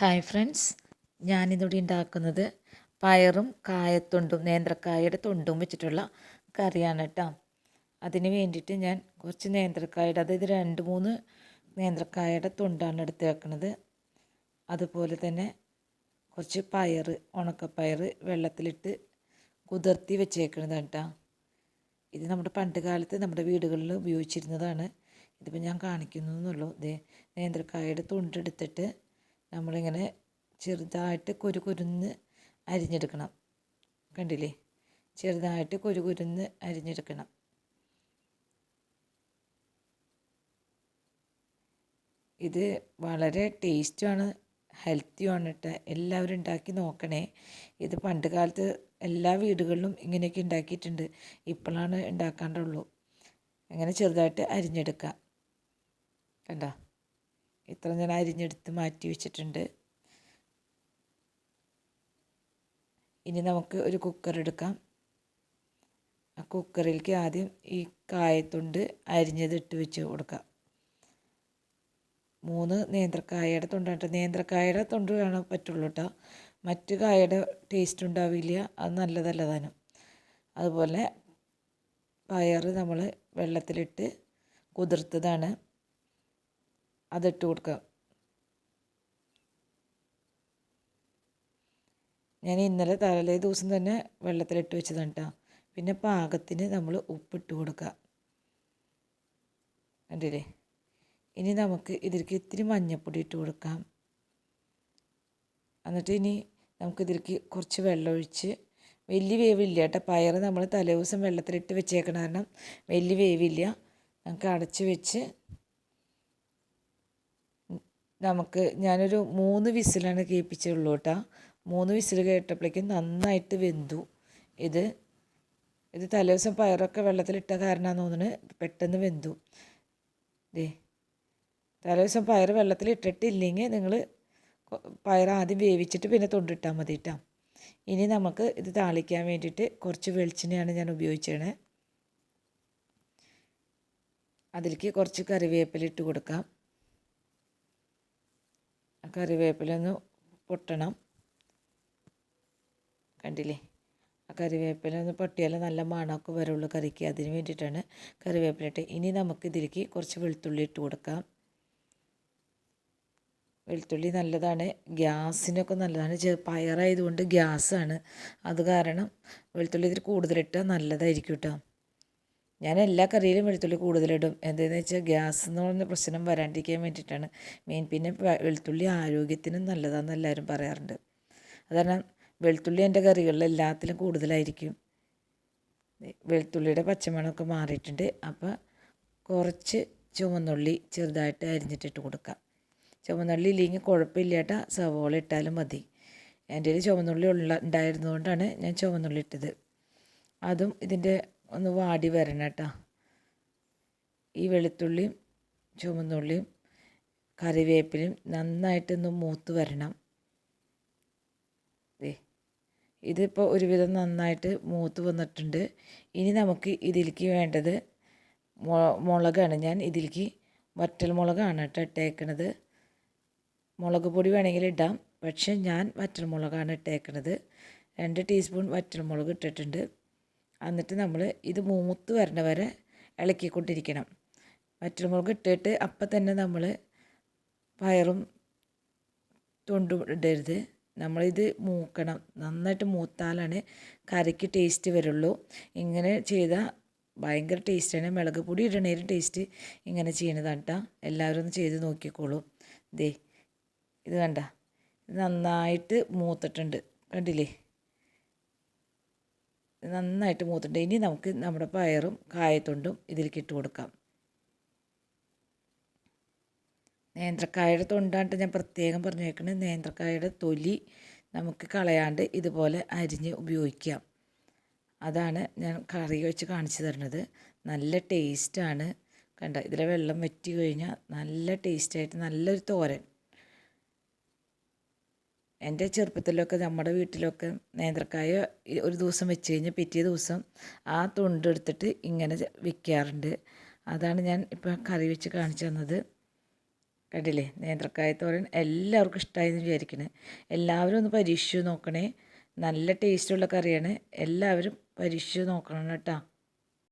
Hi friends ഞാനിന്നിവിടെ ഉണ്ടാക്കുന്നത് പയറും കായത്തൊണ്ടും നേന്ത്രക്കായയുടെ തൊണ്ടും വെച്ചിട്ടുള്ള കറിയാണ് കേട്ടോ അതിന് വേണ്ടിയിട്ട് ഞാൻ കുറച്ച് നേന്ത്രക്കായയുടെ അതായത് രണ്ട് മൂന്ന് നേന്ത്രക്കായയുടെ തൊണ്ടാണ് എടുത്ത് വെക്കുന്നത് അതുപോലെ തന്നെ കുറച്ച് പയർ ഉണക്കപ്പയർ വെള്ളത്തിലിട്ട് കുതിർത്തി വെച്ചേക്കുന്നതാണ് കേട്ടോ ഇത് നമ്മുടെ പണ്ട് കാലത്ത് നമ്മുടെ വീടുകളിൽ ഉപയോഗിച്ചിരുന്നതാണ്. ഇതിപ്പോൾ ഞാൻ കാണിക്കുന്നു ഇതേ നേന്ത്രക്കായയുടെ തൊണ്ടെടുത്തിട്ട് നമ്മളിങ്ങനെ ചെറുതായിട്ട് കുരു കുരുന്ന് അരിഞ്ഞെടുക്കണം. കണ്ടില്ലേ? ചെറുതായിട്ട് കുരു കുരുന്ന് അരിഞ്ഞെടുക്കണം. ഇത് വളരെ ടേസ്റ്റുമാണ് ഹെൽത്തിയുമാണ് കേട്ടോ എല്ലാവരും ഉണ്ടാക്കി നോക്കണേ. ഇത് പണ്ട് കാലത്ത് എല്ലാ വീടുകളിലും ഇങ്ങനെയൊക്കെ ഉണ്ടാക്കിയിട്ടുണ്ട്. ഇപ്പോഴാണ് ഉണ്ടാക്കാണ്ടുള്ളൂ. അങ്ങനെ ചെറുതായിട്ട് അരിഞ്ഞെടുക്കാം. കണ്ടോ? ഇത്ര ഞാൻ അരിഞ്ഞെടുത്ത് മാറ്റി വെച്ചിട്ടുണ്ട്. ഇനി നമുക്ക് ഒരു കുക്കർ എടുക്കാം. ആ കുക്കറിലേക്ക് ആദ്യം ഈ കായത്തുണ്ട് അരിഞ്ഞത് ഇട്ട് വെച്ച് കൊടുക്കാം. മൂന്ന് നേന്ത്രക്കായയുടെ തൊണ്ടാട്ടോ നേന്ത്രക്കായയുടെ തൊണ്ട് വേണം പറ്റുള്ളൂ കേട്ടോ. മറ്റു കായയുടെ ടേസ്റ്റ് ഉണ്ടാവില്ല. അത് നല്ലതല്ല താനും. അതുപോലെ പയർ നമ്മൾ വെള്ളത്തിലിട്ട് കുതിർത്തതാണ്. അതിട്ട് കൊടുക്കുക. ഞാൻ ഇന്നലെ തലേ ദിവസം തന്നെ വെള്ളത്തിലിട്ട് വെച്ചതാണ് കേട്ടോ പിന്നെ പാകത്തിന് നമ്മൾ ഉപ്പിട്ട് കൊടുക്കുക. കണ്ടില്ലേ? ഇനി നമുക്ക് ഇതിലേക്ക് ഇത്തിരി മഞ്ഞപ്പൊടി ഇട്ട് കൊടുക്കാം. എന്നിട്ട് ഇനി നമുക്ക് ഇതിലേക്ക് കുറച്ച് വെള്ളം ഒഴിച്ച് വലിയ വേവില്ല കേട്ടോ പയർ നമ്മൾ തലേ ദിവസം വെള്ളത്തിലിട്ട് വെച്ചേക്കണ കാരണം വലിയ വേവില്ല. നമുക്ക് അടച്ച് വെച്ച് നമുക്ക് ഞാനൊരു മൂന്ന് വിസിലാണ് കേൾപ്പിച്ചുള്ളൂ കേട്ടോ. മൂന്ന് വിസിൽ കേട്ടപ്പോഴേക്കും നന്നായിട്ട് വെന്തു. ഇത് ഇത് തലേദിവസം പയറൊക്കെ വെള്ളത്തിലിട്ട കാരണമാണെന്ന് തോന്നുന്നത് പെട്ടെന്ന് വെന്തു. ദേ തലേദിവസം പയർ വെള്ളത്തിലിട്ടിട്ടില്ലെങ്കിൽ നിങ്ങൾ പയർ ആദ്യം വേവിച്ചിട്ട് പിന്നെ തൊണ്ടിട്ടാൽ മതി കേട്ടോ. ഇനി നമുക്ക് ഇത് താളിക്കാൻ വേണ്ടിയിട്ട് കുറച്ച് വെളിച്ചെണ്ണയാണ് ഞാൻ ഉപയോഗിച്ചത്. അതിലേക്ക് കുറച്ച് കറിവേപ്പില ഇട്ട് കൊടുക്കാം. കറിവേപ്പില ഒന്ന് പൊട്ടണം. കണ്ടില്ലേ? ആ കറിവേപ്പില ഒന്ന് പൊട്ടിയാൽ നല്ല മണമൊക്കെ വരുള്ളൂ കറിക്ക്. അതിന് വേണ്ടിയിട്ടാണ് കറിവേപ്പില ഇട്ട് ഇനി നമുക്ക് ഇതിലേക്ക് കുറച്ച് വെളുത്തുള്ളി ഇട്ട് കൊടുക്കാം. വെളുത്തുള്ളി നല്ലതാണ്. ഗ്യാസിനൊക്കെ നല്ലതാണ്. പയറായതുകൊണ്ട് ഗ്യാസാണ്. അത് കാരണം വെളുത്തുള്ളി ഇതിൽ കൂടുതലിട്ടാൽ നല്ലതായിരിക്കും കേട്ടോ. ഞാൻ എല്ലാ കറിയിലും വെളുത്തുള്ളി കൂടുതലിടും. എന്താണെന്ന് വെച്ചാൽ ഗ്യാസ് എന്ന് പറഞ്ഞ പ്രശ്നം വരാണ്ടിരിക്കാൻ വേണ്ടിയിട്ടാണ്. മെയിൻ പിന്നെ വെളുത്തുള്ളി ആരോഗ്യത്തിനും നല്ലതാണെന്ന് എല്ലാവരും പറയാറുണ്ട്. അതുകാരണം വെളുത്തുള്ളി എന്റെ കറികളിൽ എല്ലാത്തിലും കൂടുതലായിരിക്കും. വെളുത്തുള്ളിയുടെ പച്ചമണമൊക്കെ മാറിയിട്ടുണ്ട്. അപ്പോൾ കുറച്ച് ചുവന്നുള്ളി ചെറുതായിട്ട് അരിഞ്ഞിട്ടിട്ട് കൊടുക്കാം. ചുവന്നുള്ളി ഇല്ലെങ്കിൽ കുഴപ്പമില്ല കേട്ടോ. സവോള ഇട്ടാലും മതി. എന്റെ കയ്യിൽ ചുവന്നുള്ളി ഉള്ള ഉണ്ടായിരുന്നതുകൊണ്ടാണ് ഞാൻ ചുവന്നുള്ളി ഇട്ടത്. അതും ഇതിന്റെ ഒന്ന് വാടി വരണം കേട്ടോ. ഈ വെളുത്തുള്ളിയും ചുമന്നുള്ളിയും കറിവേപ്പിലും നന്നായിട്ടൊന്ന് മൂത്ത് വരണം. ഇതിപ്പോൾ ഒരുവിധം നന്നായിട്ട് മൂത്ത് വന്നിട്ടുണ്ട്. ഇനി നമുക്ക് ഇതിലേക്ക് വേണ്ടത് മുളകാണ്. ഞാൻ ഇതിലേക്ക് വറ്റൽ മുളകാണ് കേട്ടോ ഇട്ടേക്കണത്. മുളക് പൊടി വേണമെങ്കിൽ ഇടാം. പക്ഷേ ഞാൻ വറ്റൽ മുളകാണ് ഇട്ടേക്കണത്. രണ്ട് ടീസ്പൂൺ വറ്റൽ മുളക് ഇട്ടിട്ടുണ്ട്. എന്നിട്ട് നമ്മൾ ഇത് മൂത്ത് വരണ വരെ ഇളക്കിക്കൊണ്ടിരിക്കണം. വറ്റൽമുളക് ഇട്ടിട്ട് അപ്പം തന്നെ നമ്മൾ പയറും തൊണ്ടും ഇടരുത്. നമ്മളിത് മൂക്കണം. നന്നായിട്ട് മൂത്താലാണ് കറിക്ക് ടേസ്റ്റ് വരുള്ളൂ. ഇങ്ങനെ ചെയ്താൽ ഭയങ്കര ടേസ്റ്റാണ് മുളക് പൊടി ഇടണേലും ടേസ്റ്റ് ഇങ്ങനെ ചെയ്യണതാണ് കേട്ടോ എല്ലാവരും ഒന്ന് ചെയ്ത് നോക്കിക്കോളൂ. ദേ ഇത് കണ്ട. നന്നായിട്ട് മൂത്തിട്ടുണ്ട്. കണ്ടില്ലേ? നന്നായിട്ട് മൂത്തിട്ടുണ്ട്. ഇനി നമുക്ക് നമ്മുടെ പയറും കായത്തൊണ്ടും ഇതിലേക്ക് ഇട്ട് കൊടുക്കാം. നേന്ത്രക്കായയുടെ തൊണ്ടാണ്ട് ഞാൻ പ്രത്യേകം പറഞ്ഞേക്കുന്നത് നേന്ത്രക്കായയുടെ തൊലി നമുക്ക് കളയാണ്ട് ഇതുപോലെ അരിഞ്ഞ് ഉപയോഗിക്കാം. അതാണ് ഞാൻ കറി വെച്ച് കാണിച്ചു തരുന്നത്. നല്ല ടേസ്റ്റാണ് കണ്ട? ഇതിലെ വെള്ളം വറ്റി കഴിഞ്ഞാൽ നല്ല ടേസ്റ്റായിട്ട് നല്ലൊരു തോരൻ. എന്റെ ചെറുപ്പത്തിലൊക്കെ നമ്മുടെ വീട്ടിലൊക്കെ നേന്ത്രക്കായ ഒരു ദിവസം വെച്ച് കഴിഞ്ഞാൽ പിറ്റേ ദിവസം ആ തൊണ്ടെടുത്തിട്ട് ഇങ്ങനെ വിൽക്കാറുണ്ട് അതാണ് ഞാൻ ഇപ്പം കറി വെച്ച് കാണിച്ചു തന്നത്. കണ്ടില്ലേ? നേന്ത്രക്കായ തോരൻ എല്ലാവർക്കും ഇഷ്ടമായി എന്ന് വിചാരിക്കണേ. എല്ലാവരും ഒന്ന് പരീക്ഷിച്ച് നോക്കണേ. നല്ല ടേസ്റ്റുള്ള കറിയാണ്. എല്ലാവരും പരീക്ഷിച്ച് നോക്കണം കേട്ടോ.